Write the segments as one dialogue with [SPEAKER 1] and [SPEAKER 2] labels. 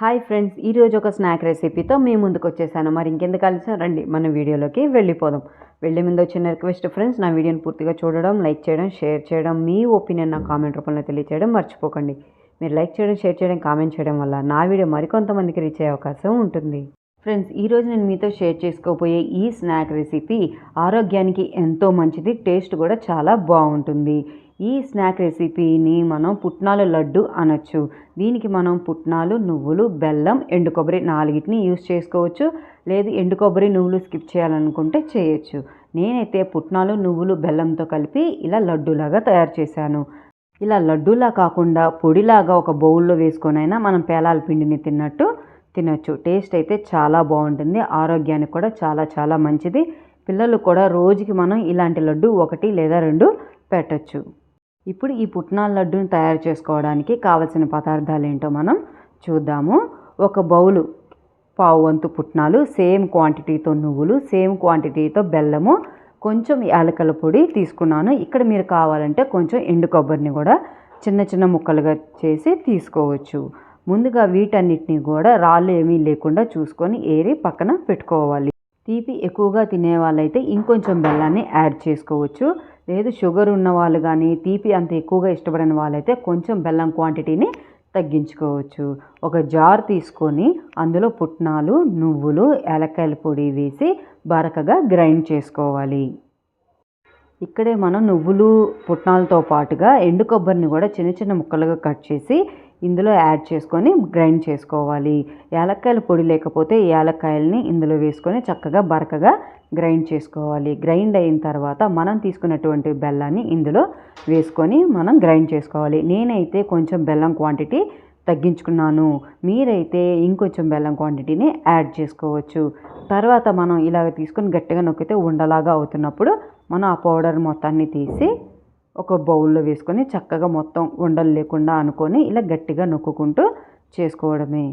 [SPEAKER 1] Hi friends ఈరోజు ఒక snack రెసిపీతో మీ ముందుకు వచ్చేసాను. మరి ఇంకెందుకు కలిసి రండి మన వీడియోలోకి వెళ్ళిపోదాం. వెళ్ళే ముందు వచ్చిన రిక్వెస్ట్ ఫ్రెండ్స్ నా వీడియోని పూర్తిగా చూడడం లైక్ చేయడం షేర్ చేయడం మీ ఒపీనియన్ నా కామెంట్ రూపంలో తెలియచేయడం మర్చిపోకండి. మీరు లైక్ చేయడం షేర్ చేయడం కామెంట్ చేయడం వల్ల నా వీడియో మరికొంతమందికి రీచ్ అయ్యే అవకాశం ఉంటుంది. ఫ్రెండ్స్ ఈరోజు నేను మీతో షేర్ చేసుకోబోయే ఈ స్నాక్ రెసిపీ ఆరోగ్యానికి ఎంతో మంచిది టేస్ట్ కూడా చాలా బాగుంటుంది. ఈ స్నాక్ రెసిపీని మనం పుట్నాల లడ్డు అనొచ్చు. దీనికి మనం పుట్నాలు నువ్వులు బెల్లం ఎండు కొబ్బరి నాలుగిటిని యూస్ చేసుకోవచ్చు. లేదు ఎండు కొబ్బరి నువ్వులు స్కిప్ చేయాలనుకుంటే చేయొచ్చు. నేనైతే పుట్నాలు నువ్వులు బెల్లంతో కలిపి ఇలా లడ్డూలాగా తయారు చేశాను. ఇలా లడ్డూలా కాకుండా పొడిలాగా ఒక బౌల్లో వేసుకొనైనా మనం పేలాల పిండిని తిన్నట్టు తినచ్చు. టేస్ట్ అయితే చాలా బాగుంటుంది. ఆరోగ్యానికి కూడా చాలా చాలా మంచిది. పిల్లలు కూడా రోజుకి మనం ఇలాంటి లడ్డు ఒకటి లేదా రెండు పెట్టచ్చు. ఇప్పుడు ఈ పుట్నాల లడ్డును తయారు చేసుకోవడానికి కావలసిన పదార్థాలు ఏంటో మనం చూద్దాము. ఒక బౌలు పావు వంతు పుట్నాలు సేమ్ క్వాంటిటీతో నువ్వులు సేమ్ క్వాంటిటీతో బెల్లము కొంచెం యాలకల పొడి తీసుకున్నాను. ఇక్కడ మీరు కావాలంటే కొంచెం ఎండు కొబ్బరిని కూడా చిన్న చిన్న ముక్కలుగా చేసి తీసుకోవచ్చు. ముందుగా వీటన్నిటిని కూడా రాళ్ళు ఏమీ లేకుండా చూసుకొని ఏరి పక్కన పెట్టుకోవాలి. తీపి ఎక్కువగా తినే వాళ్ళైతే ఇంకొంచెం బెల్లాన్ని యాడ్ చేసుకోవచ్చు. లేదు షుగర్ ఉన్న వాళ్ళు కానీ తీపి అంత ఎక్కువగా ఇష్టపడిన వాళ్ళైతే కొంచెం బెల్లం క్వాంటిటీని తగ్గించుకోవచ్చు. ఒక జార్ తీసుకొని అందులో పుట్నాలు నువ్వులు ఏలక్కాయల పొడి వేసి బరకగా గ్రైండ్ చేసుకోవాలి. ఇక్కడే మనం నువ్వులు పుట్నాలతో పాటుగా ఎండు కొబ్బరిని కూడా చిన్న చిన్న ముక్కలుగా కట్ చేసి ఇందులో యాడ్ చేసుకొని గ్రైండ్ చేసుకోవాలి. యాలక్కాయల పొడి లేకపోతే యాలక్కాయలని ఇందులో వేసుకొని చక్కగా బరకగా గ్రైండ్ చేసుకోవాలి. గ్రైండ్ అయిన తర్వాత మనం తీసుకున్నటువంటి బెల్లాన్ని ఇందులో వేసుకొని మనం గ్రైండ్ చేసుకోవాలి. నేనైతే కొంచెం బెల్లం క్వాంటిటీ తగ్గించుకున్నాను. మీరైతే ఇంకొంచెం బెల్లం క్వాంటిటీని యాడ్ చేసుకోవచ్చు. తర్వాత మనం ఇలాగ తీసుకొని గట్టిగా నొక్కితే ఉండలాగా అవుతున్నప్పుడు మనం ఆ పౌడర్ మొత్తాన్ని తీసి ఒక బౌల్లో వేసుకొని చక్కగా మొత్తం ఉండలు లేకుండా అనుకొని ఇలా గట్టిగా నొక్కుకుంటూ చేసుకోవడమే.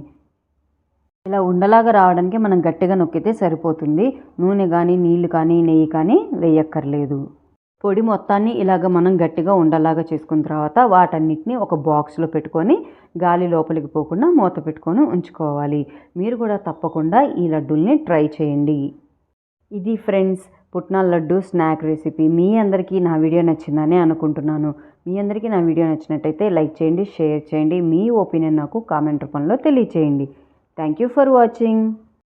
[SPEAKER 1] ఇలా ఉండలాగా రావడానికి మనం గట్టిగా నొక్కితే సరిపోతుంది. నూనె కానీ నీళ్ళు కానీ నెయ్యి కానీ వేయక్కర్లేదు. పొడి మొత్తాన్ని ఇలాగ మనం గట్టిగా ఉండలాగా చేసుకున్న తర్వాత వాటన్నిటిని ఒక బాక్స్లో పెట్టుకొని గాలి లోపలికి పోకుండా మూత పెట్టుకొని ఉంచుకోవాలి. మీరు కూడా తప్పకుండా ఈ లడ్డూల్ని ట్రై చేయండి. ఇది ఫ్రెండ్స్ పుట్నాల లడ్డు స్నాక్ రెసిపీ. మీ అందరికీ నా వీడియో నచ్చిందని అనుకుంటున్నాను. మీ అందరికీ నా వీడియో నచ్చినట్టయితే లైక్ చేయండి షేర్ చేయండి. మీ ఒపీనియన్ నాకు కామెంట్ రూపంలో తెలియచేయండి. Thank you for watching.